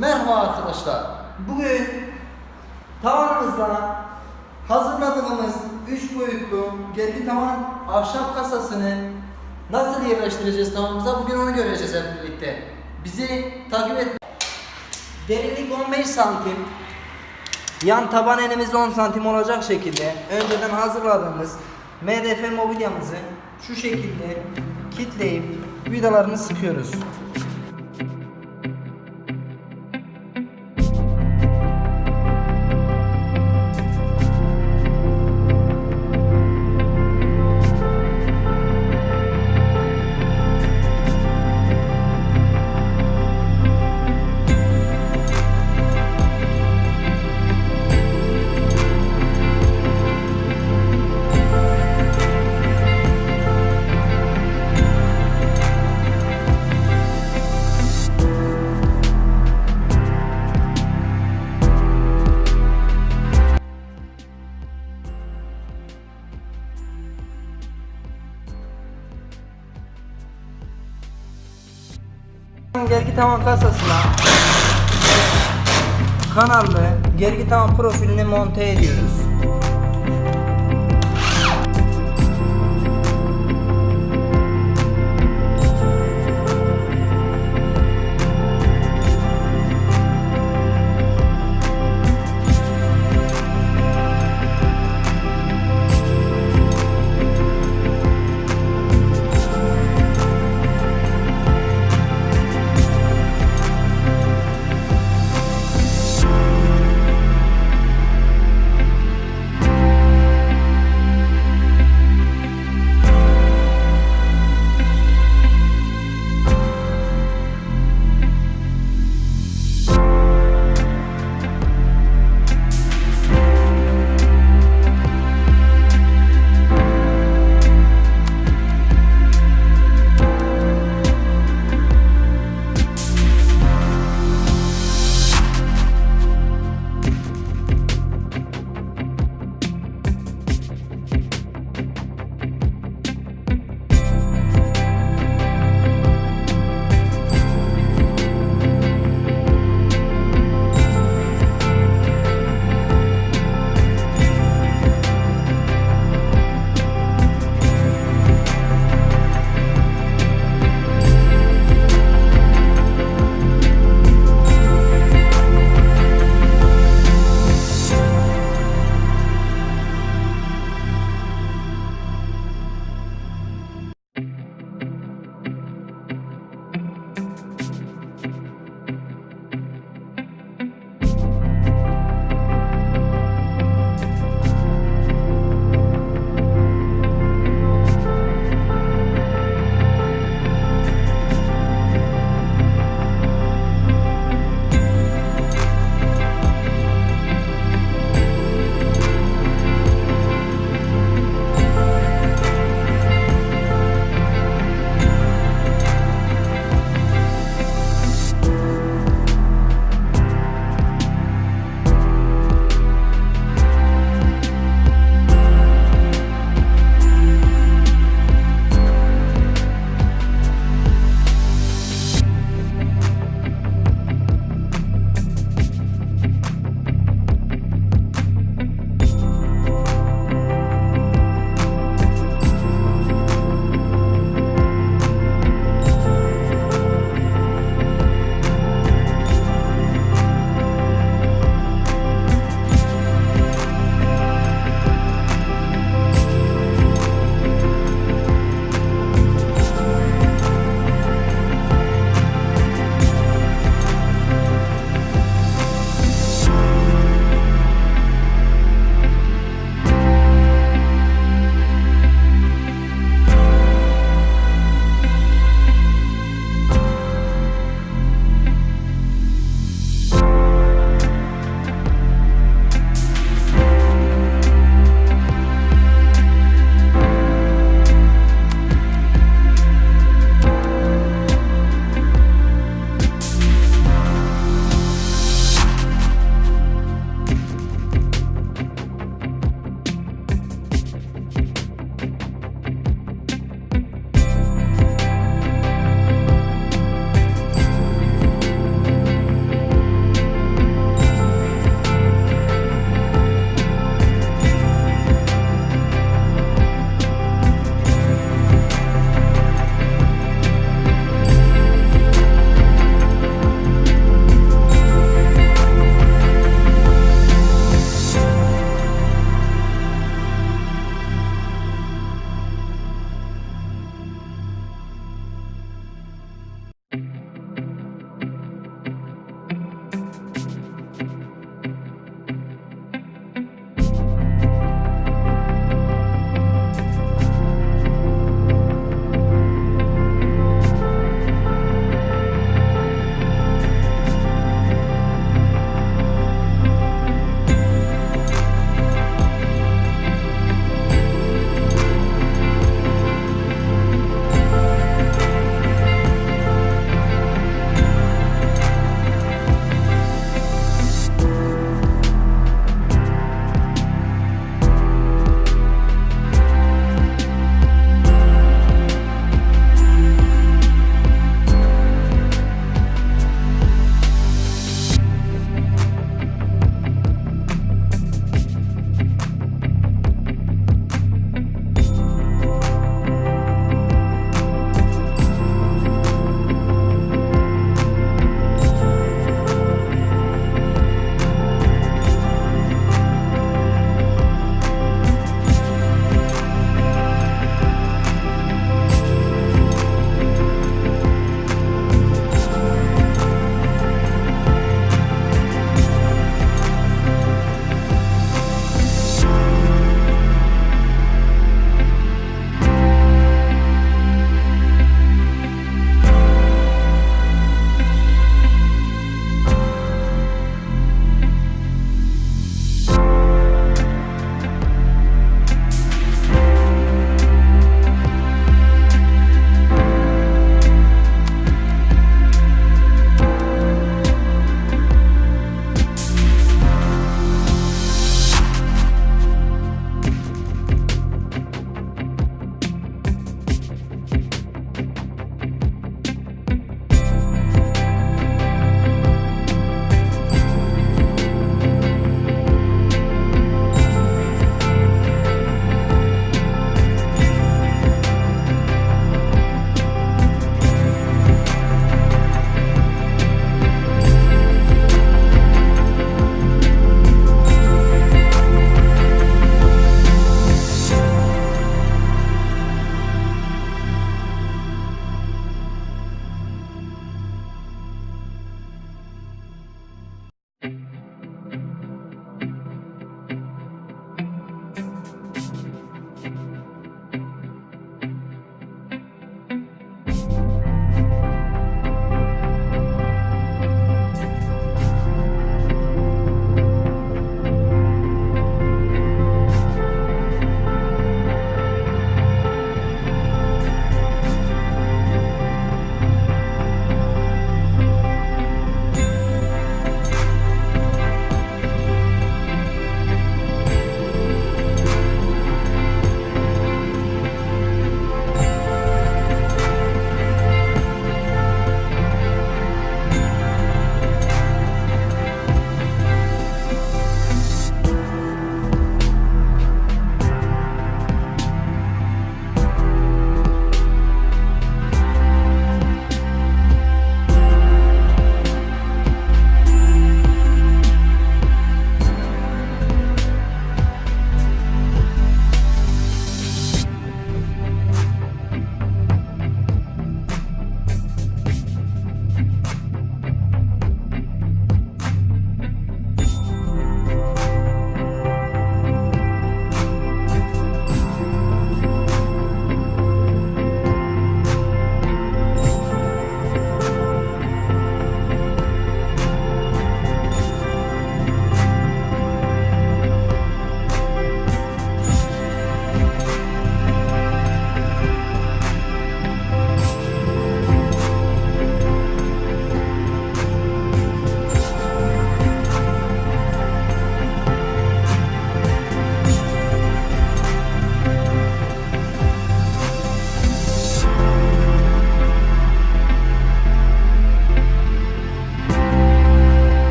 Merhaba arkadaşlar. Bugün tavanımızda hazırladığımız 3 boyutlu gergi tavan ahşap kasasını nasıl yerleştireceğiz tavanımıza bugün onu göreceğiz hep birlikte. Bizi takip et. Derinlik 15 santim. Yan taban enimiz 10 santim olacak şekilde önceden hazırladığımız MDF mobilyamızı şu şekilde kitleyip vidalarını sıkıyoruz. Gergi tavan kasasına kanallı gergi tavan profilini monte ediyoruz.